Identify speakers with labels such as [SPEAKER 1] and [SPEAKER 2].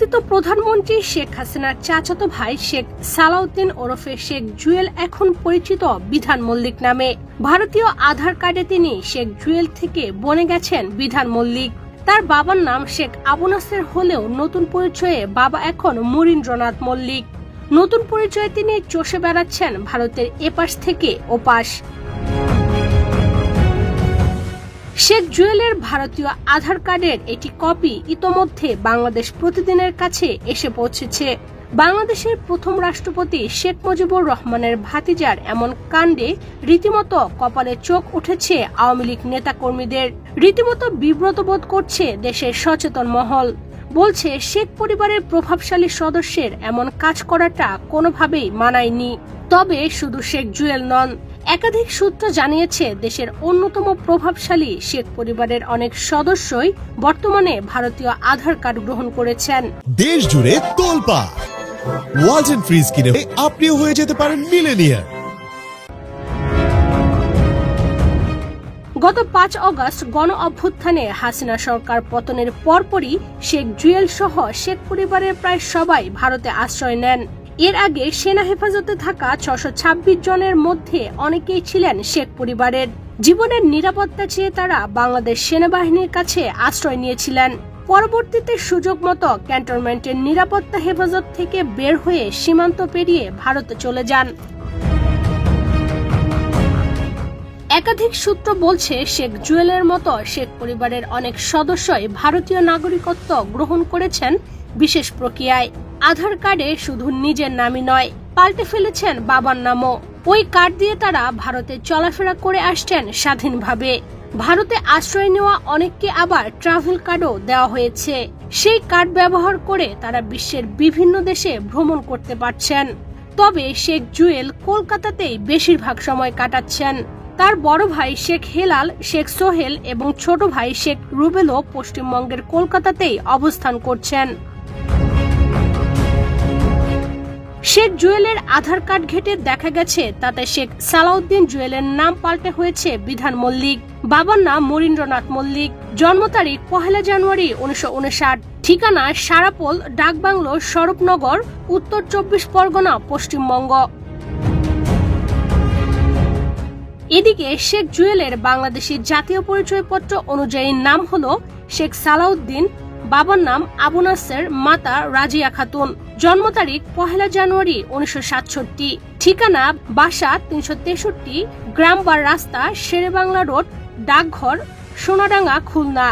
[SPEAKER 1] তথাকথিত প্রধানমন্ত্রী শেখ হাসিনার চাচাতো ভাই শেখ সালাউদ্দিন ওরফে শেখ জুয়েল এখন পরিচিত বিধান মল্লিক নামে। ভারতীয় আধার কার্ডে তিনি শেখ জুয়েল থেকে বনে গেছেন বিধান মল্লিক। তার বাবার নাম শেখ আবু নাসের হলেও নতুন পরিচয়ে বাবা এখন মরীন্দ্রনাথ মল্লিক। নতুন পরিচয়ে তিনি চষে বেড়াচ্ছেন ভারতের এপাশ থেকে ওপাশ। শেখ জুয়েলের ভারতীয় আধার কার্ডের এটি কপি ইতোমধ্যে বাংলাদেশ প্রতিদিনের কাছে এসে পৌঁছেছে। বাংলাদেশের প্রথম রাষ্ট্রপতি শেখ মুজিবুর রহমানের ভাতিজার এমন কাণ্ডে রীতিমতো কপালে চোখ উঠেছে আওয়ামী লীগ নেতাকর্মীদের। রীতিমতো বিব্রত বোধ করছে দেশের সচেতন মহল। বলছে, শেখ পরিবারের প্রভাবশালী সদস্যের এমন কাজ করাটা কোনোভাবেই মানায়নি। তবে শুধু শেখ জুয়েল নন একাধিক সূত্র জানিয়েছে দেশের অন্যতম প্রভাবশালী শেখ পরিবারের অনেক সদস্যই বর্তমানে ভারতীয় আধার কার্ড গ্রহণ করেছেন।
[SPEAKER 2] দেশ জুড়ে তোলপা ওয়ালটন ফ্রিজ কিনে আপনিও হয়ে যেতে পারেন মিলেনিয়ার
[SPEAKER 1] গত পাঁচ অগস্ট গণ অভ্যুত্থানে হাসিনা সরকার পতনের পরপরই শেখ জুয়েল সহ শেখ পরিবারের প্রায় সবাই ভারতে আশ্রয় নেন। এর আগে সেনা হেফাজতে থাকা ছশো জনের মধ্যে অনেকেই ছিলেন শেখ পরিবারের। জীবনের নিরাপত্তা চেয়ে তারা বাংলাদেশ সেনাবাহিনীর কাছে আশ্রয় নিয়েছিলেন। পরবর্তীতে সুযোগ মতো ক্যান্টনমেন্টের নিরাপত্তা হেফাজত থেকে বের হয়ে সীমান্ত পেরিয়ে ভারতে চলে যান। একাধিক সূত্র বলছে, শেখ জুয়েলের মতো শেখ পরিবারের অনেক সদস্যই ভারতীয় নাগরিকত্ব গ্রহণ করেছেন। বিশেষ প্রক্রিয়ায়। আধার কার্ডে শুধু নিজের নামই নয়, পাল্টে ফেলেছেন বাবার নামও। ওই কার্ড দিয়ে তারা ভারতে চলাফেরা করে আসছেন স্বাধীনভাবে। ভারতে আশ্রয় নেওয়া অনেককে আবার ট্রাভেল কার্ডও দেওয়া হয়েছে। সেই কার্ড ব্যবহার করে তারা বিশ্বের বিভিন্ন দেশে ভ্রমণ করতে পারছেন। তবে শেখ জুয়েল কলকাতাতেই বেশিরভাগ সময় কাটাচ্ছেন। তার বড় ভাই শেখ হেলাল, শেখ সোহেল এবং ছোট ভাই শেখ রুবেলও পশ্চিমবঙ্গের কলকাতাতেই অবস্থান করছেন। শেখ জুয়েলের আধার কার্ড ঘেটে দেখা গেছে, তাতে শেখ সালাউদ্দিন জুয়েলের নাম পাল্টে হয়েছে বিধান মল্লিক, বাবার নাম মরীন্দ্রনাথ মল্লিক, জন্ম তারিখ পহেলা জানুয়ারি উনিশশো ঠিকানা সারাপোল ডাকবাংলো স্বরূপনগর, উত্তর চব্বিশ পরগনা, পশ্চিমবঙ্গ। এদিকে শেখ জুয়েলের বাংলাদেশি জাতীয় পরিচয়পত্র অনুযায়ী নাম হল শেখ সালাউদ্দিন বাবার নাম আবু নাসের মাতা রাজিয়া খাতুন। জন্ম তারিখ পহেলা জানুয়ারি উনিশশো সাতষট্টি। ঠিকানা বাসা তিনশো তেষট্টি, গ্রাম বা রাস্তা শেরেবাংলা রোড, ডাকঘর, সোনাডাঙ্গা, খুলনা।